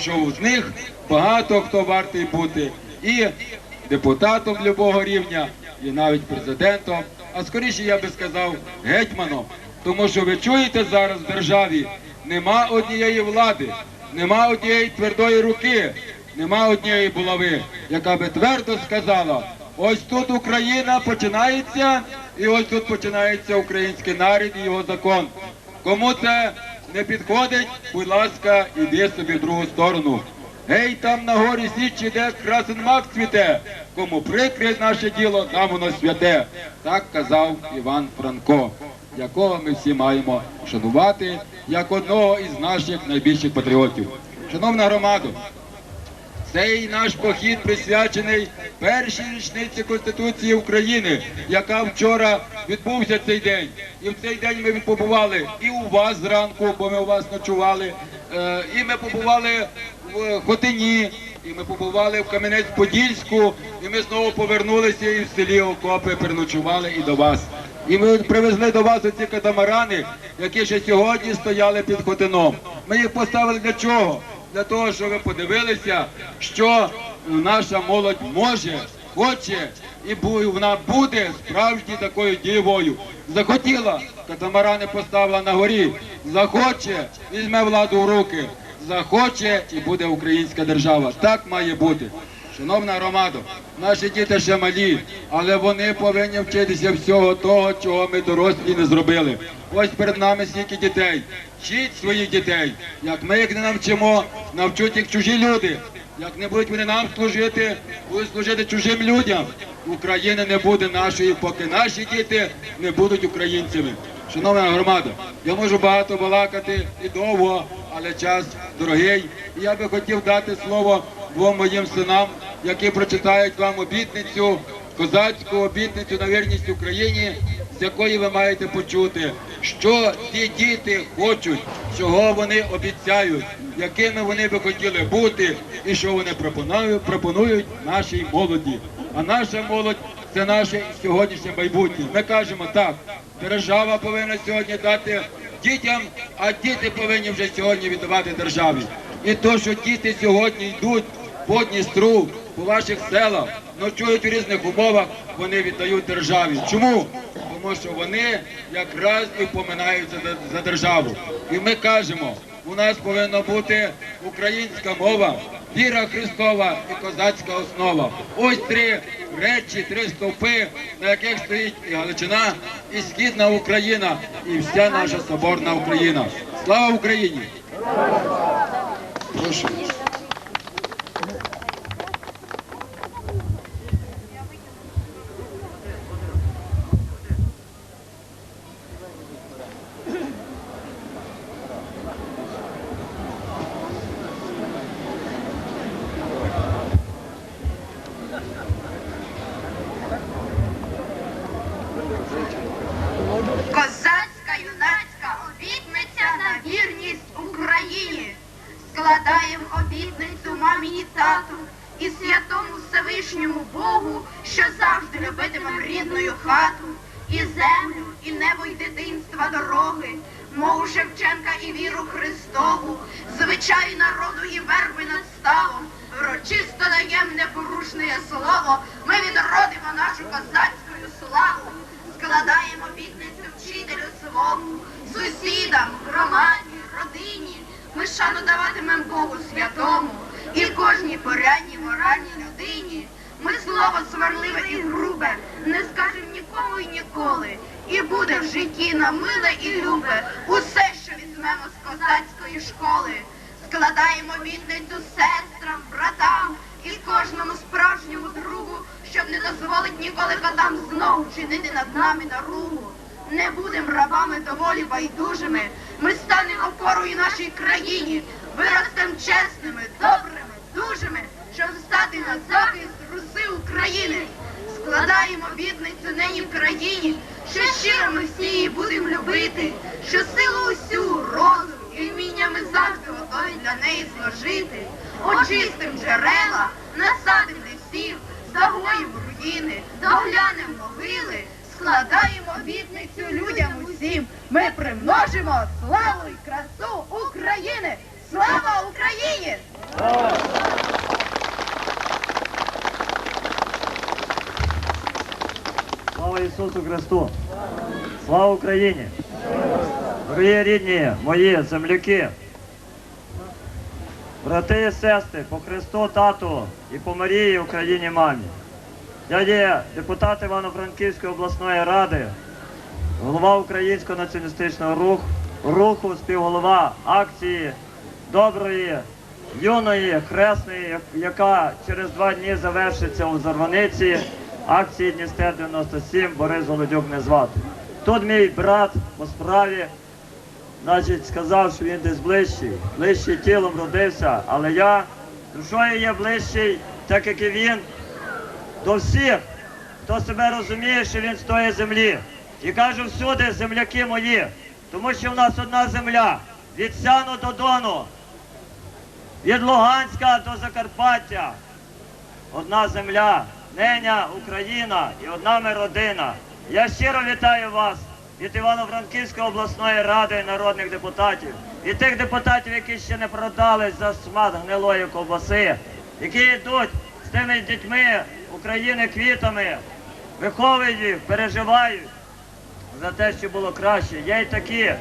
що з них багато хто вартий бути і депутатом любого рівня, і навіть президентом, а скоріше я би сказав гетьманом. Тому що ви чуєте зараз в державі нема однієї влади, нема однієї твердої руки, нема однієї булави, яка би твердо сказала, ось тут Україна починається, і ось тут починається український народ і його закон. Кому це не підходить, будь ласка, іди собі в другу сторону. Гей, там на горі січі, де красен мак цвіте. Кому прикре наше діло, там воно святе. Так казав Іван Франко, якого ми всі маємо шанувати як одного із наших найбільших патріотів. Шановна громада, цей наш похід присвячений першій річниці Конституції України, яка вчора відбувся цей день. І в цей день ми побували і у вас зранку, бо ми у вас ночували, е, і ми побували в Хотині, і ми побували в Кам'янець-Подільську, і ми знову повернулися і в селі Окопи переночували і до вас. І ми привезли до вас оці катамарани, які ще сьогодні стояли під Хотином. Ми їх поставили для чого? Для того, щоб ви подивилися, що наша молодь може, хоче і вона буде справді такою дієвою. Захотіла, катамарани поставила на горі. Захоче, візьме владу в руки. Захоче і буде українська держава. Так має бути. Шановна громада, наші діти ще малі, але вони повинні вчитися всього того, чого ми дорослі не зробили. Ось перед нами стільки дітей. Вчіть своїх дітей. Як ми їх не навчимо, навчуть їх чужі люди. Як не будуть вони нам служити, будуть служити чужим людям. України не буде нашої, поки наші діти не будуть українцями. Шановна громада, я можу багато балакати і довго, але час дорогий. Я би хотів дати слово двом моїм синам, які прочитають вам обітницю, козацьку обітницю на вірність Україні, з якої ви маєте почути, що ці діти хочуть, чого вони обіцяють, якими вони би хотіли бути, і що вони пропонують, пропонують нашій молоді. А наша молодь це наше сьогоднішнє майбутнє. Ми кажемо так, держава повинна сьогодні дати дітям, а діти повинні вже сьогодні віддавати державі. І то, що діти сьогодні йдуть по Дністру, по ваших селах, ночують у різних умовах, вони віддають державі. Чому? Тому що вони якраз і поминаються за, за державу. І ми кажемо, у нас повинна бути українська мова, віра Христова і козацька основа. Ось три речі, три стовпи, на яких стоїть і Галичина, і Східна Україна, і вся наша соборна Україна. Слава Україні! Прошу. Хату, і землю, і небо, і дитинства дороги, мову Шевченка і віру Христову, звичай народу і верби над ставом. Урочисто даєм непорушне слово, ми відродимо нашу козацьку славу складаємо обітницю вчителю свому, сусідам, громаді, родині. Ми шану даватимем Богу святому і кожній порядній моральній людині. Ми слово сварливе і грубе не скажем нікому і ніколи. І буде в житті нам миле і любе усе, що візьмемо з козацької школи. Складаємо обітницю сестрам, братам і кожному справжньому другу, щоб не дозволить ніколи котам знову чинити над нами наругу. Не будем рабами доволі байдужими. Ми станемо опорою нашій країні, виростем чесними, добрими, дужими, щоб стати на захист Руси України. Складаємо обітницю нині в країні, що щиро ми всі її будемо любити, що силу усю, розум і вміння ми завжди готові для неї зложити. Очистим джерела, насадим лісів, загоїм руїни, доглянем могили, складаємо обітницю людям усім. Ми примножимо славу і красу України! Слава Україні! Слава Ісусу Христу! Слава Україні! Дорогі рідні, мої земляки, брати і сестри, по Христу тату і по Марії Україні мамі. Я є депутат Івано-Франківської обласної ради, голова Українського націоналістичного руху, руху, співголова акції доброї, юної, хресної, яка через два дні завершиться у Зарваниці, акції Дністер 97, Борис Голодюк не звати. Тут мій брат по справі, значить, сказав, що він десь ближчий, ближчий тілом родився, але я душою є ближчий, так як і він, до всіх, хто себе розуміє, що він з тої землі. І кажу всюди, земляки мої, тому що в нас одна земля від Сяну до Дону, від Луганська до Закарпаття. Одна земля, неня Україна і одна ми родина. Я щиро вітаю вас від Івано-Франківської обласної ради народних депутатів, і тих депутатів, які ще не продались за смат гнилої ковбаси, які йдуть з тими дітьми України квітами, виховують їх, переживають за те, що було краще. Є й такі,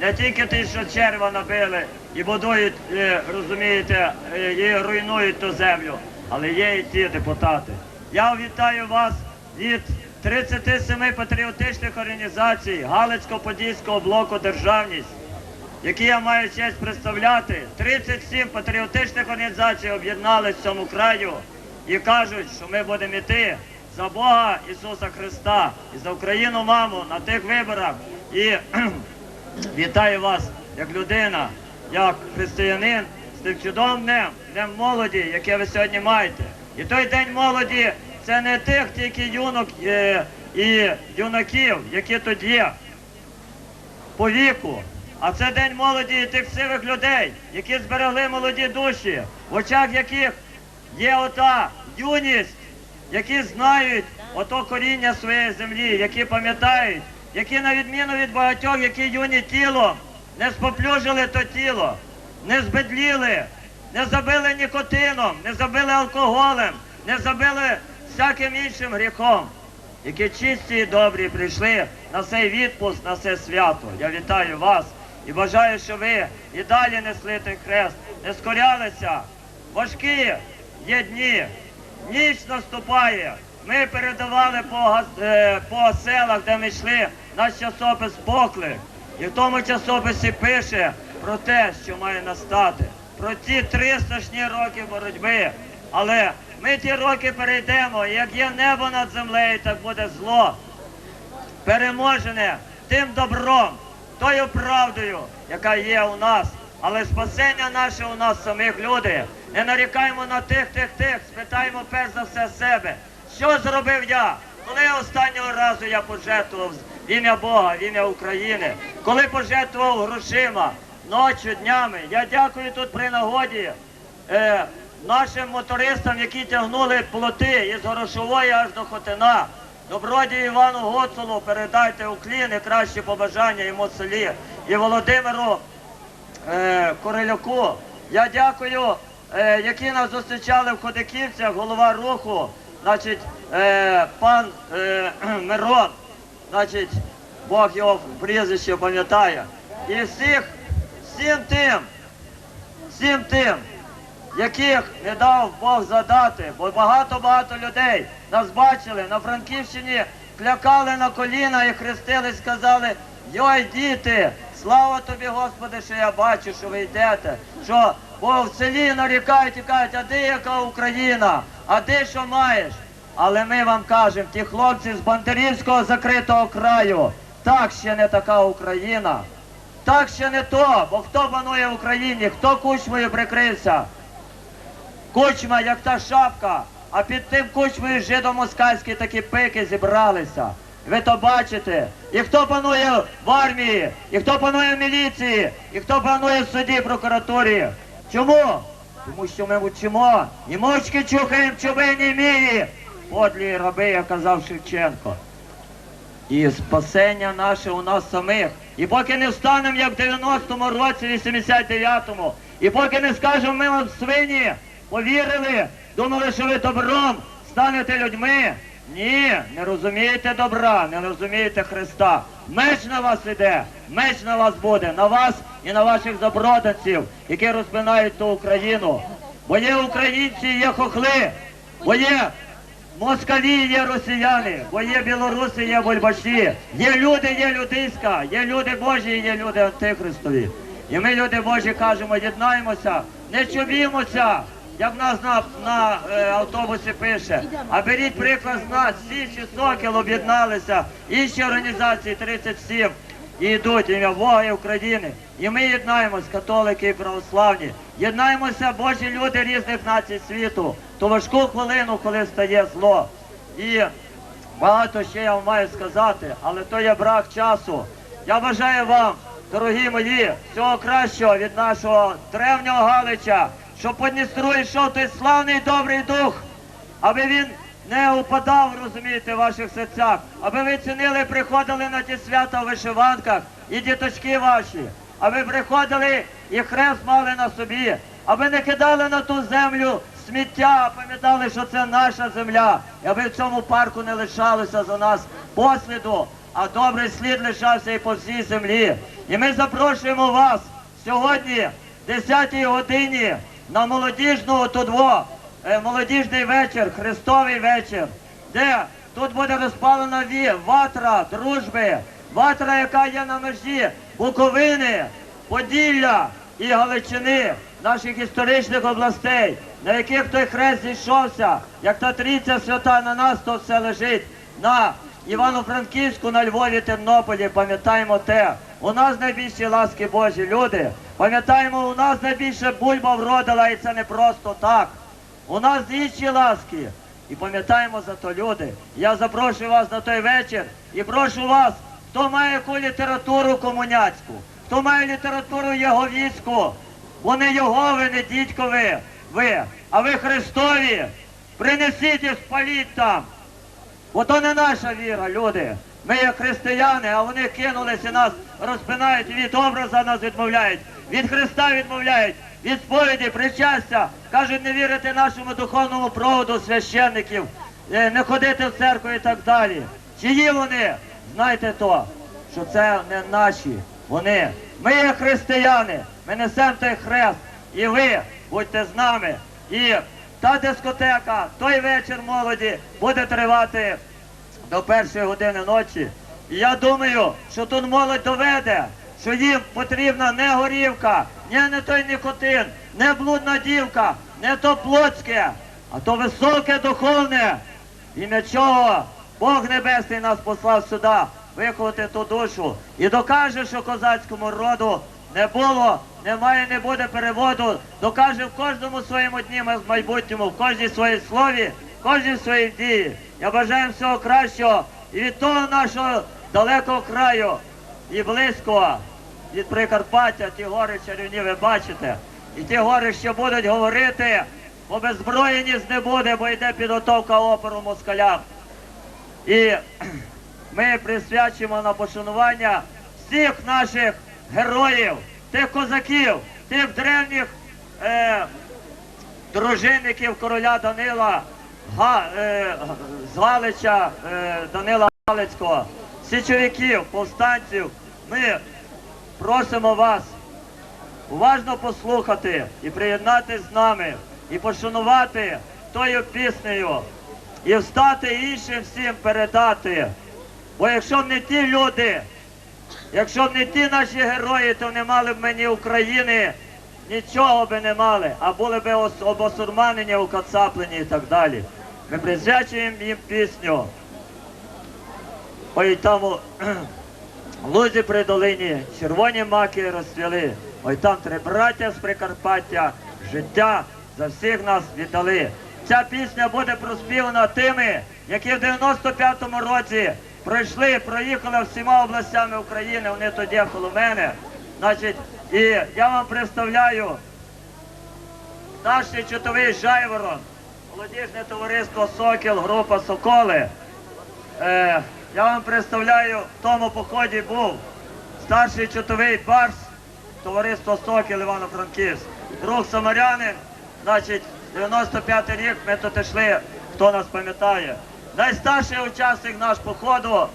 не тільки ті, що черва набили і будують, е, розумієте, е, і руйнують ту землю, але є і ті депутати. Я вітаю вас від 37 патріотичних організацій Галицько-Подільського блоку Державність, які я маю честь представляти. 37 патріотичних організацій об'єднались в цьому краю і кажуть, що ми будемо йти за Бога Ісуса Христа і за Україну маму на тих виборах. І вітаю вас як людина, як християнин з тим чудовим днем, днем молоді, яке ви сьогодні маєте. І той день молоді це не тих тільки юнок е, і юнаків, які тут є по віку. А це день молоді і тих сивих людей, які зберегли молоді душі, в очах яких є ота юність, які знають ото коріння своєї землі, які пам'ятають, які на відміну від багатьох, які юні тілом, не споплюжили то тіло, не збедліли, не забили нікотином, не забили алкоголем, не забили всяким іншим гріхом, які чисті і добрі прийшли на цей відпуск, на це свято. Я вітаю вас і бажаю, щоб ви і далі несли той хрест, не скорялися. Важкі є дні, ніч наступає. Ми передавали по, е, по селах, де ми йшли, наш часопис поклик. І в тому часописі пише про те, що має настати, про ті три страшні роки боротьби. Але ми ті роки перейдемо, як є небо над землею, так буде зло переможене тим добром, тою правдою, яка є у нас. Але спасення наше у нас самих люди. Не нарікаємо на тих, тих, тих, спитаємо перш за все себе. Що зробив я? Коли останнього разу я пожертвував в ім'я Бога, в ім'я України, коли пожертвував грошима, ночі, днями. Я дякую тут при нагоді е, нашим мотористам, які тягнули плоти із Горошової аж до Хотина. Добродію Івану Гоцулу передайте укліни, кращі побажання йому селі. І Володимиру е, Королюку. Я дякую, е, які нас зустрічали в Ходиківцях, голова руху, значить, е, пан е, Мирон, значить, Бог його прізвище пам'ятає. І всіх, всім тим, всім тим, яких не дав Бог задати, бо багато-багато людей нас бачили на Франківщині, клякали на коліна і хрестились, сказали, йой, діти, слава тобі, Господи, що я бачу, що ви йдете. Що, бо в селі нарікають і кажуть, а де яка Україна, а де що маєш? Але ми вам кажемо, ті хлопці з Бандерівського закритого краю, так ще не така Україна. Так ще не то, бо хто панує в Україні, хто кучмою прикрився? Кучма, як та шапка, а під тим кучмою жидомоскальські такі пики зібралися. Ви то бачите. І хто панує в армії, і хто панує в міліції, і хто панує в суді, прокуратурі. Чому? Тому що ми вчимо і мовчки чухаємо в чубиній мірі. Подлі раби, як казав Шевченко. І спасення наше у нас самих. І поки не встанемо, як в 90-му році, 89-му, І поки не скажемо ми вам свині, повірили, думали, що ви добром станете людьми. Ні, не розумієте добра, не розумієте Христа. Меч на вас іде, меч на вас буде, на вас і на ваших заброданців, які розпинають ту Україну. Бо є українці, є хохли, бо є москалі, є росіяни, бо є білоруси, є бульбаші. Є люди, є людиська, є люди Божі, є люди антихристові. І ми, люди Божі, кажемо, єднаємося, не чубімося, як нас на, на е, автобусі пише. А беріть приклад з нас, всі чи сокіл об'єдналися, інші організації 37 і йдуть ім'я Бога і України. І ми єднаємось, католики і православні. Єднаємося, Божі люди різних націй світу. Ту важку хвилину, коли стає зло. І багато ще я вам маю сказати, але то є брак часу. Я бажаю вам, дорогі мої, всього кращого від нашого древнього Галича, щоб по Дністру йшов той славний добрий дух, аби він не упадав, розумієте, в ваших серцях, аби ви цінили, приходили на ті свята в вишиванках і діточки ваші, аби приходили і хрест мали на собі, аби не кидали на ту землю сміття, а пам'ятали, що це наша земля, і аби в цьому парку не лишалося за нас посліду, а добрий слід лишався і по всій землі. І ми запрошуємо вас сьогодні, 10 годині, на молодіжну тут во, е, молодіжний вечір, Христовий вечір, де тут буде розпалена ватра дружби, ватра, яка є на межі Буковини, Поділля і Галичини, наших історичних областей, на яких той хрест зійшовся, як та трійця свята на нас, то все лежить на Івано-Франківську, на Львові, Тернополі, пам'ятаємо те. У нас найбільші ласки Божі люди. Пам'ятаємо, у нас найбільше бульба вродила, і це не просто так. У нас інші ласки. І пам'ятаємо за то люди. Я запрошую вас на той вечір і прошу вас, хто має яку літературу комуняцьку, хто має літературу єговіцьку, вони Єгови, не дідькові, ви, а ви Христові, принесіть і спаліть там. Бо то не наша віра, люди. Ми є християни, а вони кинулися нас, розпинають від образа нас відмовляють, від Христа відмовляють, від сповіді, причастя. Кажуть, не вірити нашому духовному проводу священників, е, не ходити в церкву і так далі. Чиї вони? Знайте то, що це не наші. Вони. Ми є християни, ми несемо той хрест. І ви будьте з нами. І та дискотека, той вечір молоді буде тривати до першої години ночі. І я думаю, що тут молодь доведе, що їм потрібна не горівка, не, не той нікотин, не блудна дівка, не то плотське, а то високе духовне. Ім'я чого Бог Небесний нас послав сюди виховати ту душу і докаже, що козацькому роду не було, немає, не буде переводу. Докаже в кожному своєму дні в майбутньому, в кожній своїй слові, кожній своїй дії. Я бажаю всього кращого і від того нашого далекого краю і близького, від Прикарпаття, ті гори чарівні ви бачите. І ті гори ще будуть говорити, бо беззброєність не буде, бо йде підготовка опору москалям. І ми присвячимо на пошанування всіх наших героїв, тих козаків, тих древніх е, дружинників короля Данила Га, е, з Галича, е, Данила Галицького, січовиків, повстанців. Ми просимо вас уважно послухати і приєднатися з нами, і пошанувати тою піснею, і встати іншим всім передати. Бо якщо б не ті люди, якщо б не ті наші герої, то не мали б мені України, нічого би не мали, а були б ос- обосурманені, укацаплені і так далі. Ми присвячуємо їм пісню. Ой там у лузі при долині червоні маки розцвіли. Ой там три браття з Прикарпаття життя за всіх нас віддали. Ця пісня буде проспівана тими, які в 95-му році пройшли, проїхали всіма областями України, вони тоді коло мене. Значить, і я вам представляю старший чутовий Жайворон, молодіжне товариство Сокіл, група Соколи. Е, я вам представляю, в тому поході був старший чотовий барс, товариство Сокіл Івано-Франківськ. друг Самарянин, значить, 95 рік ми тут йшли, хто нас пам'ятає. Найстарший учасник наш походу,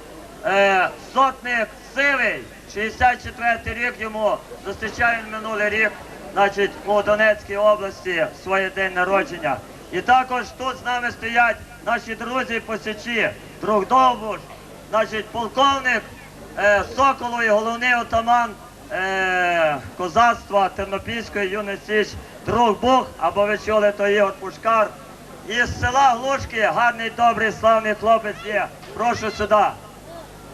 е, сотник Сивий, 64 рік йому, зустрічає минулий рік, значить, у Донецькій області своє день народження. І також тут з нами стоять наші друзі по Січі, друг Довбуш, значить, полковник е, Соколу і головний отаман е, козацтва Тернопільської юної Січ, друг Бог, або ви чули, то Ігор Пушкар. Із села Глушки гарний, добрий, славний хлопець є. Прошу сюди.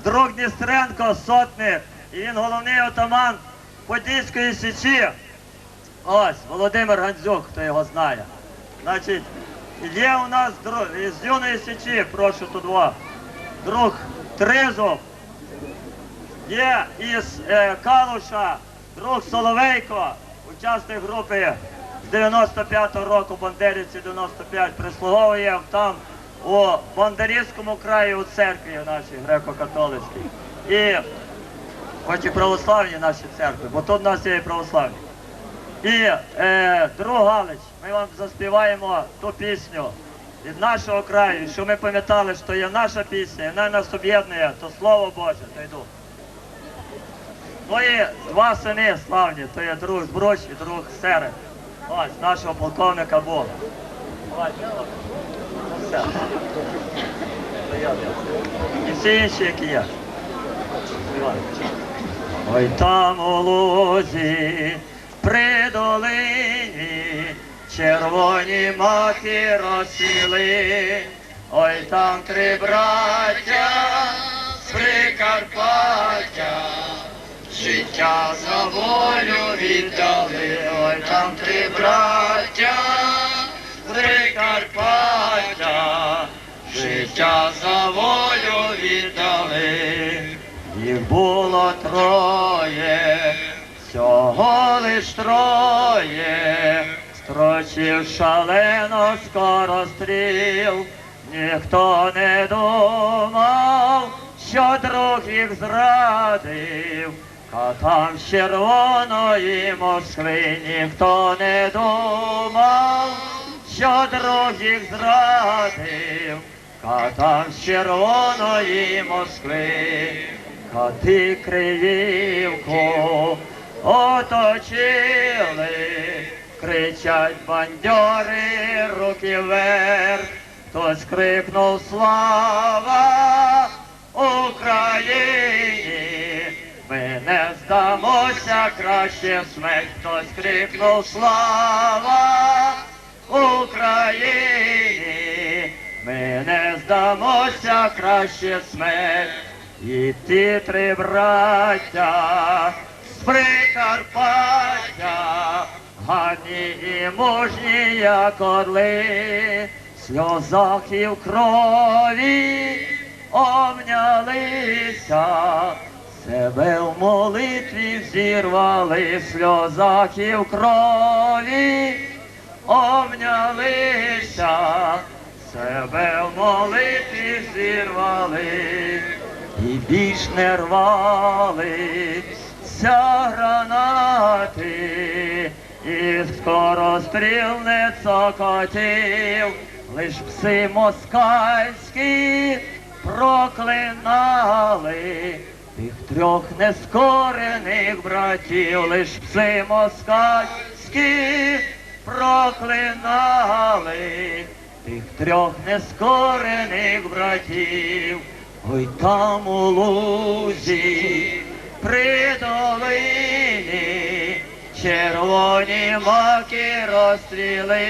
Друг Дністренко, сотник, і він головний отаман Подільської Січі. Ось, Володимир Гандзюк, хто його знає. Значить, є у нас друг, із юної Січі, прошу тут два. Друг Тризов, є із е, Калуша, друг Соловейко, учасник групи з 95-го року Бандерівці 95, прислуговує там у Бондарівському краї у церкві нашій греко-католицькій. Хоч і православні наші церкви, бо тут у нас є і православні. І е, друг Галич, ми вам заспіваємо ту пісню від нашого краю, що ми пам'ятали, що є наша пісня, і вона нас об'єднує, то слово Боже, то йду. Ну і два сини славні, то є друг Збруч і друг Серед. Ось нашого полковника Бога. Все. І всі інші, які є. Ой там у лузі при долині червоні маки розсіли, ой там три браття з Прикарпаття, життя за волю віддали, ой там три браття з Прикарпаття, життя за волю віддали. Було троє, всього лиш троє, строчив шалено скоро стріл, ніхто не думав, що друг їх зрадив, катам з червоної Москви ніхто не думав, що друг їх зрадив. Катам з червоної Москви, кати Криївку оточили, кричать бандьори, руки вверх, хтось крикнув слава Україні, ми не здамося, краще смерть, хтось крикнув слава Україні. Ми не здамося краще смерть, і ті три браття з Прикарпаття, гарні і мужні, як орли, сльозах і в крові обнялися, себе в молитві зірвали, сльозах і в крові обнялися, себе в молитві зірвали, і більш не рвалися гранати, і скоростріл не цокотів, лиш пси москальські проклинали. Тих трьох нескорених братів, лиш пси москальські проклинали тих трьох нескорених братів, ой там у лузі при долині червоні маки розстріли,